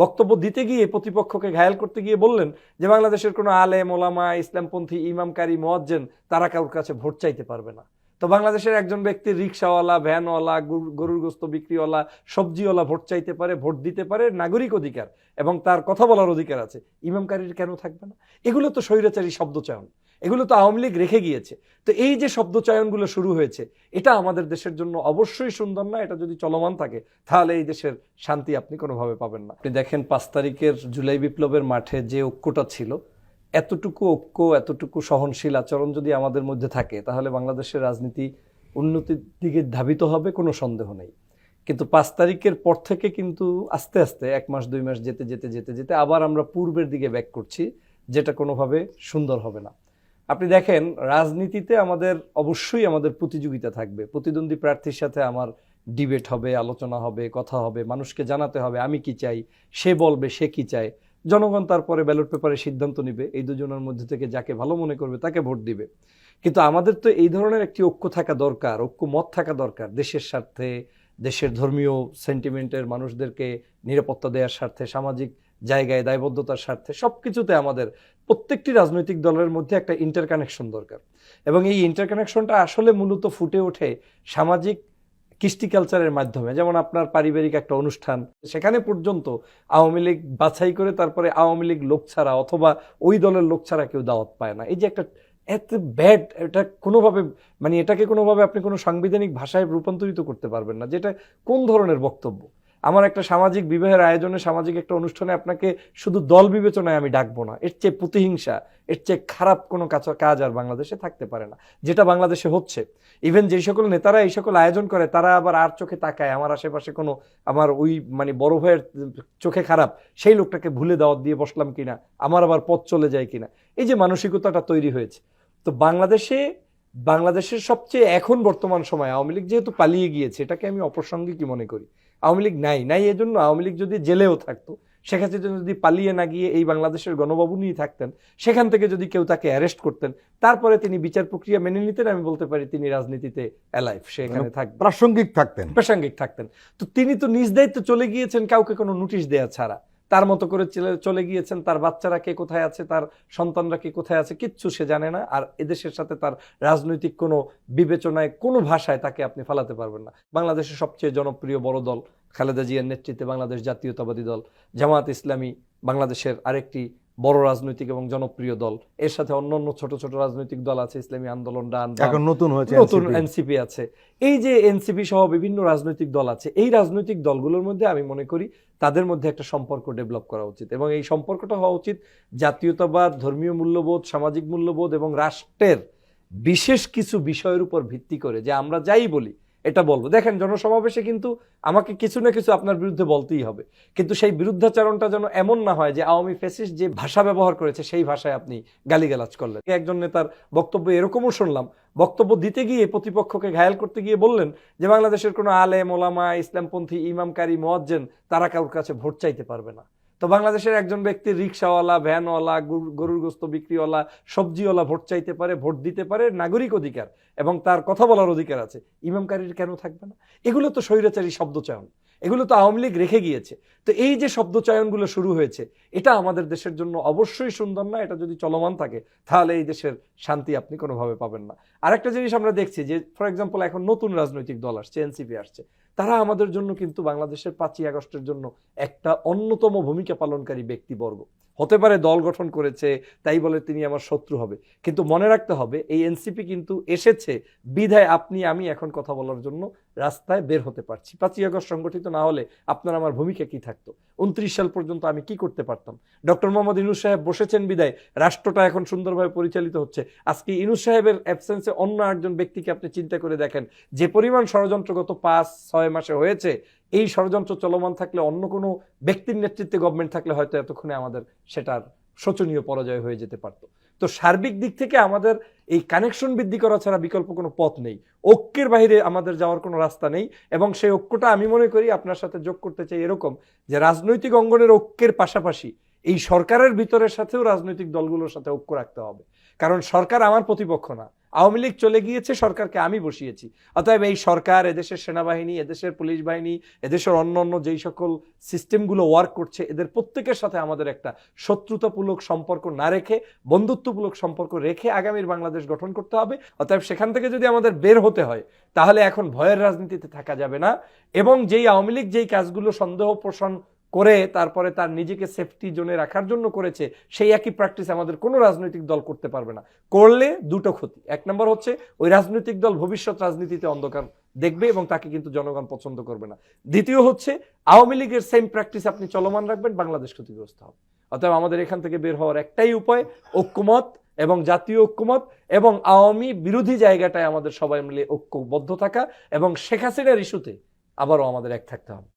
বক্তব্য দিতে গিয়ে প্রতিপক্ষকে ঘায়াল করতে গিয়ে বললেন যে, বাংলাদেশের কোনো আলেম, ওলামা, ইসলামপন্থী ইমামকারী মোয়াজ্জেন, তারা কারোর কাছে ভোট চাইতে পারবে না। তো বাংলাদেশের একজন ব্যক্তির রিক্সাওয়ালা, ভ্যানওয়ালা গরু- গরুর গোস্ত বিক্রিওয়ালা, সবজিওয়ালা ভোট চাইতে পারে, ভোট দিতে পারে, নাগরিক অধিকার এবং তার কথা বলার অধিকার আছে ইমামকারীর কেন থাকবে না? এগুলো তো স্বৈরাচারী শব্দচয়ন। এগুলো তো আওয়ামী লীগ রেখে গিয়েছে। তো এই যে শব্দচয়নগুলো শুরু হয়েছে, এটা আমাদের দেশের জন্য অবশ্যই সুন্দর না? এটা যদি চলমান থাকে, তাহলে এই দেশের শান্তি আপনি কোনোভাবে পাবেন না। আপনি দেখেন, পাঁচ তারিখের জুলাই বিপ্লবের মাঠে যে ঐক্যটা ছিল, এতটুকু ঐক্য, এতটুকু সহনশীল আচরণ যদি আমাদের মধ্যে থাকে, তাহলে বাংলাদেশের রাজনীতি উন্নতির দিকে ধাবিত হবে, কোনো সন্দেহ নেই। কিন্তু পাঁচ তারিখের পর থেকে কিন্তু আস্তে আস্তে, এক মাস, দুই মাস যেতে যেতে যেতে যেতে আবার আমরা পূর্বের দিকে ব্যাক করছি, যেটা কোনোভাবে সুন্দর হবে না। আপনি দেখেন, রাজনীতিতে আমাদের অবশ্যই আমাদের প্রতিযোগিতা থাকবে। প্রতিদ্বন্দ্বী প্রার্থীর সাথে আমার ডিবেট হবে, আলোচনা হবে, কথা হবে, মানুষকে জানাতে হবে, আমি কি চাই, সে বলবে, সে কি চায়। জনগণ তারপরে ব্যালট পেপারে সিদ্ধান্ত নিবে, এই দুজনের মধ্যে থেকে যাকে ভালো মনে করবে তাকে ভোট দিবে। কিন্তু আমাদের তো এই ধরনের একটি ঐক্য থাকা দরকার ঐক্য মত থাকা দরকার, দেশের স্বার্থে দেশের ধর্মীয় সেন্টিমেন্টের মানুষদেরকে নিরাপত্তা দেওয়ার স্বার্থে, সামাজিক জায়গায় দায়বদ্ধতার স্বার্থে সব কিছুতে আমাদের প্রত্যেকটি রাজনৈতিক দলের মধ্যে একটা ইন্টারকানেকশন দরকার। এবং এই ইন্টারকানেকশনটা আসলে মূলত ফুটে ওঠে সামাজিক কৃষ্টি কালচারের মাধ্যমে। যেমন আপনার পারিবারিক একটা অনুষ্ঠান, সেখানে পর্যন্ত আওয়ামী লীগ বাছাই করে তারপরে আওয়ামী লীগ লোক ছাড়া অথবা ওই দলের লোক ছাড়া কেউ দাওয়াত পায় না। এই যে একটা এত ব্যাড এটা কোনোভাবে মানে এটাকে কোনোভাবে আপনি কোনো সাংবিধানিক ভাষায় রূপান্তরিত করতে পারবেন না। যেটা কোন ধরনের বক্তব্য? আমার একটা সামাজিক বিবাহের আয়োজনে, সামাজিক একটা অনুষ্ঠানে আপনাকে শুধু দল বিবেচনায় আমি ডাকবো না। এর চেয়ে প্রতিহিংসা, এর চেয়ে খারাপ কোনো কাজ- আর বাংলাদেশে থাকতে পারে না। যেটা বাংলাদেশে হচ্ছে। ইভেন যেই সকল নেতারা এই সকল আয়োজন করে, তারা আবার আর চোখে তাকায়। আমার আশেপাশে কোনো, আমার ওই মানে বড় ভাইয়ের চোখে খারাপ, সেই লোকটাকে ভুলে দাওয়াত দিয়ে বসলাম কিনা? আমার আবার পথ চলে যায় কিনা? এই যে মানসিকতাটা তৈরি হয়েছে। তো বাংলাদেশে বাংলাদেশের সবচেয়ে এখন বর্তমান সময় আওয়ামী লীগ যেহেতু পালিয়ে গিয়েছে এটাকে আমি অপ্রাসঙ্গিকই মনে করি? আওয়ামী লীগ নাই। নাই এজন্য আওয়ামী লীগ যদি জেলেও থাকতো শেখ হাসিনা যদি পালিয়ে না গিয়ে এই বাংলাদেশের গণভবনেই থাকতেন সেখান থেকে যদি কেউ তাকে অ্যারেস্ট করতেন তারপরে তিনি বিচার প্রক্রিয়া মেনে নিতেন আমি বলতে পারি তিনি রাজনীতিতে অ্যালাইভ সে এখানে থাকবে। প্রাসঙ্গিক থাকতেন। প্রাসঙ্গিক থাকতেন। তো তিনি তো নিজ দায়িত্ব চলে গিয়েছেন কাউকে কোনো নোটিশ দেয়া ছাড়া। তার মতো করে চলে- গিয়েছেন, তার বাচ্চারা কে কোথায় আছে, তার সন্তানরা কে কোথায় আছে, কিচ্ছু সে জানে না। আর এদেশের সাথে তার রাজনৈতিক কোনো বিবেচনায়, কোনো ভাষায় তাকে আপনি ফালাতে পারবেন না। বাংলাদেশের সবচেয়ে জনপ্রিয় বড় দল খালেদা জিয়ার নেতৃত্বে বাংলাদেশ জাতীয়তাবাদী দল জামাত ইসলামী বাংলাদেশের আরেকটি বড় রাজনৈতিক এবং জনপ্রিয় দল। এর সাথে অন্য অন্য ছোট ছোট রাজনৈতিক দল আছে ইসলামী আন্দোলন ডান এখন নতুন হয়েছে নতুন এনসিপি আছে। এই যে এনসিপি সহ বিভিন্ন রাজনৈতিক দল আছে এই রাজনৈতিক দলগুলোর মধ্যে আমি মনে করি তাদের মধ্যে একটা সম্পর্ক ডেভেলপ করা উচিত। এবং এই সম্পর্কটা হওয়া উচিত জাতীয়তাবাদ ধর্মীয় মূল্যবোধ সামাজিক মূল্যবোধ এবং রাষ্ট্রের বিশেষ কিছু বিষয়ের উপর ভিত্তি করে যে আমরা যাই বলি এটা বলব। দেখেন, জনসমাবেশে কিন্তু আমাকে কিছু না কিছু আপনার বিরুদ্ধে বলতেই হবে। কিন্তু সেই বিরুদ্ধাচরণটা যেন এমন না হয় যে আওয়ামী ফেসিস যে ভাষা ব্যবহার করেছে, সেই ভাষায় আপনি গালিগালাজ করলেন। একজন নেতার বক্তব্য এরকমও শুনলাম। বক্তব্য দিতে গিয়ে প্রতিপক্ষকে ঘায়াল করতে গিয়ে বললেন যে, বাংলাদেশের কোনো আলেম, ওলামা, ইসলামপন্থী ইমামকারী মোয়াজ্জেন, তারা কারোর কাছে ভোট চাইতে পারবে না। তো বাংলাদেশের একজন ব্যক্তির রিক্সাওয়ালা, ভ্যানওয়ালা গরুর গোস্ত বিক্রিওয়ালা, সবজিওয়ালা ভোট চাইতে পারে, ভোট দিতে পারে, নাগরিক অধিকার এবং তার কথা বলার অধিকার আছে। ইমামকারীর কেন থাকবে না? এগুলো তো স্বৈরাচারী শব্দচয়ন। এগুলো তো আওয়ামী লীগ রেখে গিয়েছে। তো এই যে শব্দচয়নগুলো শুরু হয়েছে, এটা আমাদের দেশের জন্য অবশ্যই সুন্দর না? এটা যদি চলমান থাকে, তাহলে এই দেশের শান্তি আপনি কোনোভাবে পাবেন না। আরেকটা জিনিস আমরা দেখছি যে ফর এক্সাম্পল এখন নতুন রাজনৈতিক দল আসছে এনসিপি আসছে। তারা আমাদের জন্য কিন্তু বাংলাদেশের পাঁচই আগস্টের জন্য একটা অন্যতম ভূমিকা পালনকারী ব্যক্তিবর্গ। হতে পারে দল গঠন করেছে, তাই বলে তিনি আমার শত্রু হবে। কিন্তু মনে রাখতে হবে, এই এনসিপি কিন্তু এসেছে, বিধায় আপনি, আমি এখন কথা বলার জন্য রাস্তায় বের হতে পারছি। পাঁচই আগস্ট সংগঠিত না হলে আপনার আমার ভূমিকা কি থাকতো? উনত্রিশ সাল পর্যন্ত আমি কি করতে পারতাম? ডক্টর মোহাম্মদ ইনুস সাহেব বসেছেন বিদায়, রাষ্ট্রটা এখন সুন্দরভাবে পরিচালিত হচ্ছে। আজকে ইনুস সাহেবের অ্যাবসেন্সে অন্য একজন ব্যক্তিকে আপনি চিন্তা করে দেখেন, যে পরিমাণ ষড়যন্ত্র গত পাঁচ, ছয় মাসে হয়েছে, এই ষড়যন্ত্র চলমান থাকলে অন্য কোনো ব্যক্তির নেতৃত্বে গভর্নমেন্ট থাকলে হয়তো এতক্ষণে আমাদের সেটার শোচনীয় পরাজয় হয়ে যেতে পারতো। তো সার্বিক দিক থেকে আমাদের এই কানেকশন বৃদ্ধি করা ছাড়া বিকল্প কোনো পথ নেই। ঐক্যের বাইরে আমাদের যাওয়ার কোনো রাস্তা নেই এবং সেই ঐক্যটা আমি মনে করি আপনার সাথে যোগ করতে চাই এরকম যে রাজনৈতিক অঙ্গনের ঐক্যের পাশাপাশি এই সরকারের ভিতরের সাথেও রাজনৈতিক দলগুলোর সাথে ঐক্য রাখতে হবে। কারণ সরকার আমার প্রতিপক্ষ না। আওয়ামী লীগ চলে গিয়েছে, সরকারকে আমি বসিয়েছি। অতএব এই সরকার, এদেশের সেনাবাহিনী, এদেশের পুলিশ বাহিনী, এদেশের অন্য অন্য যেই সকল সিস্টেমগুলো ওয়ার্ক করছে, এদের প্রত্যেকের সাথে আমাদের একটা শত্রুতামূলক সম্পর্ক না রেখে বন্ধুত্বমূলক সম্পর্ক রেখে আগামীর বাংলাদেশ গঠন করতে হবে। অতএব সেখান থেকে যদি আমাদের বের হতে হয়, তাহলে এখন ভয়ের রাজনীতিতে থাকা যাবে না। এবং যেই আওয়ামী লীগ যেই কাজগুলো সন্দেহ পোষণ করে তারপরে তার নিজেকে সেফটি জোনে রাখার জন্য করেছে, সেই একই প্র্যাকটিস আমাদের কোনো রাজনৈতিক দল করতে পারবে না। করলে দুটো ক্ষতি। এক নম্বর হচ্ছে, ওই রাজনৈতিক দল ভবিষ্যৎ রাজনীতিতে অন্ধকার দেখবে এবং তাকে কিন্তু জনগণ পছন্দ করবে না। দ্বিতীয় হচ্ছে, আওয়ামী লীগের সেম প্র্যাকটিস আপনি চলমান রাখবেন, বাংলাদেশ ক্ষতিগ্রস্ত হবে। অতএব আমাদের এখান থেকে বের হওয়ার একটাই উপায়, ঐক্যমত এবং জাতীয় ঐক্যমত এবং আওয়ামী বিরোধী জায়গাটায় আমাদের সবাই মিলে ঐক্যবদ্ধ থাকা এবং শেখ হাসিনার ইস্যুতে আবারও আমাদের এক থাকতে হবে।